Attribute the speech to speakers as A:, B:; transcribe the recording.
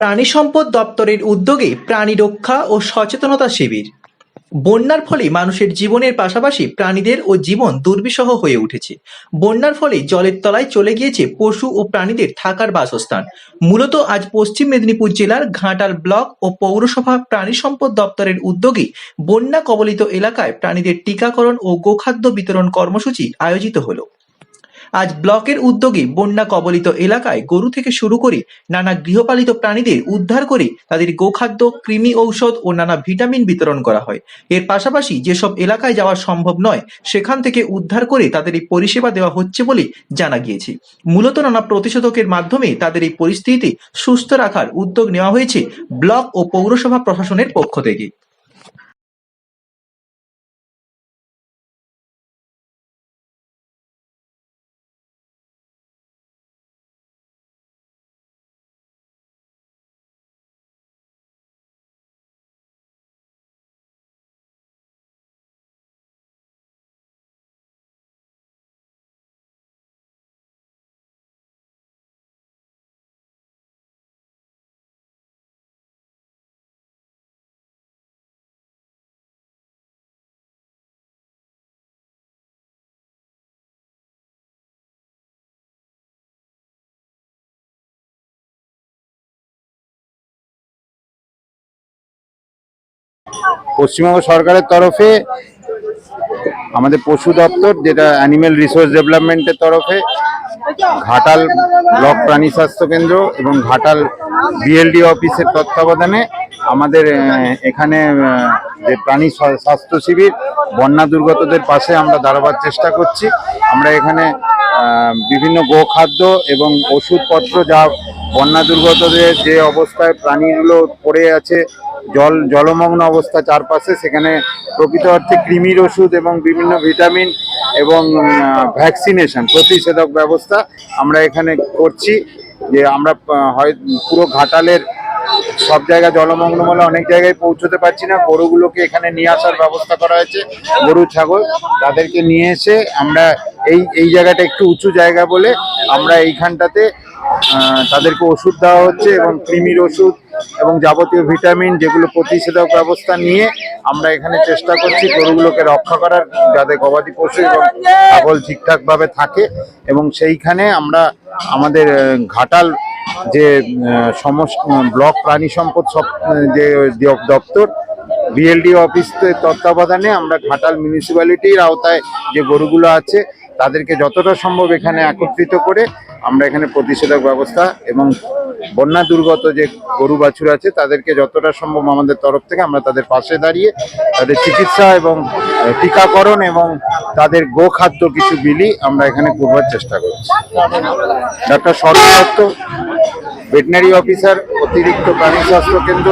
A: প্রাণী সম্পদ দপ্তরের উদ্যোগে প্রাণী রক্ষা ও সচেতনতা শিবির। বন্যার ফলে মানুষের জীবনের পাশাপাশি প্রাণীদের ও জীবন দুর্বিষহ হয়ে উঠেছে। বন্যার ফলে জলের তলায় চলে গিয়েছে পশু ও প্রাণীদের থাকার বাসস্থান। মূলত আজ পশ্চিম মেদিনীপুর জেলার ঘাটাল ব্লক ও পৌরসভা প্রাণী সম্পদ দপ্তরের উদ্যোগে বন্যা কবলিত এলাকায় প্রাণীদের টিকাকরণ ও গোখাদ্য বিতরণ কর্মসূচি আয়োজিত হলো। আজ ব্লকের উদ্যোগে বন্যা কবলিত এলাকায় গরু থেকে শুরু করে নানা গৃহপালিত প্রাণীদের উদ্ধার করে তাদের গোখাদ্য, কৃমি ঔষধ ও নানা ভিটামিন বিতরণ করা হয়। এর পাশাপাশি যেসব এলাকায় যাওয়া সম্ভব নয়, সেখান থেকে উদ্ধার করে তাদের এই পরিষেবা দেওয়া হচ্ছে বলে জানা গিয়েছে। মূলত নানা প্রতিষেধকের মাধ্যমে তাদের এই পরিস্থিতি সুস্থ রাখার উদ্যোগ নেওয়া হয়েছে ব্লক ও পৌরসভা প্রশাসনের পক্ষ থেকে।
B: পশ্চিমবঙ্গ সরকারের তরফে, আমাদের পশু দপ্তর, যেটা অ্যানিমেল রিসোর্স ডেভেলপমেন্টের তরফে, ঘাটাল ব্লক প্রাণী স্বাস্থ্য কেন্দ্র এবং ঘাটাল বিএলডি অফিসের তত্ত্বাবধানে আমাদের এখানে যে প্রাণী স্বাস্থ্য শিবির, বন্যা দুর্গতদের পাশে আমরা দাঁড়াবার চেষ্টা করছি। আমরা এখানে বিভিন্ন গোখাদ্য এবং ওষুধপত্র যা বন্যা দুর্গতদের যে অবস্থায় প্রাণীগুলো পড়ে আছে জল, জলমগ্ন অবস্থা চারপাশে। সেখানে প্রকৃত অর্থে কৃমির ওষুধ এবং বিভিন্ন ভিটামিন এবং ভ্যাকসিনেশন, প্রতিষেধক ব্যবস্থা আমরা এখানে করছি। যে আমরা হয়, পুরো ঘাটালের সব জায়গায় জলমগ্ন বলে অনেক জায়গায় পৌঁছতে পারছি না। গরুগুলোকে এখানে নিয়ে আসার ব্যবস্থা করা হয়েছে। গরু, ছাগল তাদেরকে নিয়ে এসে আমরা এই এই জায়গাটা একটু উঁচু জায়গা বলে আমরা এইখানটাতে তাদেরকে ওষুধ দেওয়া হচ্ছে এবং কৃমির ওষুধ এবং যাবতীয় ভিটামিন যেগুলো প্রতিষেধক ব্যবস্থা নিয়ে আমরা এখানে চেষ্টা করছি গরুগুলোকে রক্ষা করার, যাতে গবাদি পশু এবং ছাগল ঠিকঠাকভাবে থাকে এবং সেইখানে আমরা আমাদের ঘাটাল যে সমস্ত, ব্লক প্রাণী সম্পদ সব যে দপ্তর, বিএলডি অফিস তত্ত্বাবধানে আমরা ঘাটাল মিউনিসিপ্যালিটির আওতায় যে গরুগুলো আছে, তাদেরকে যতটা সম্ভব এখানে একত্রিত করে আমরা এখানে প্রতিষেধক ব্যবস্থা এবং বন্যা দুর্গত যে গরু বাছুর আছে, তাদেরকে যতটা সম্ভব আমাদের তরফ থেকে আমরা তাদের পাশে দাঁড়িয়ে তাদের চিকিৎসা এবং টিকাকরণ এবং তাদের গোখাদ্য কিছু বিলি আমরা এখানে করবার চেষ্টা করছি doctor Sarat Dutta veterinary officer, অতিরিক্ত প্রাণী স্বাস্থ্য কেন্দ্র।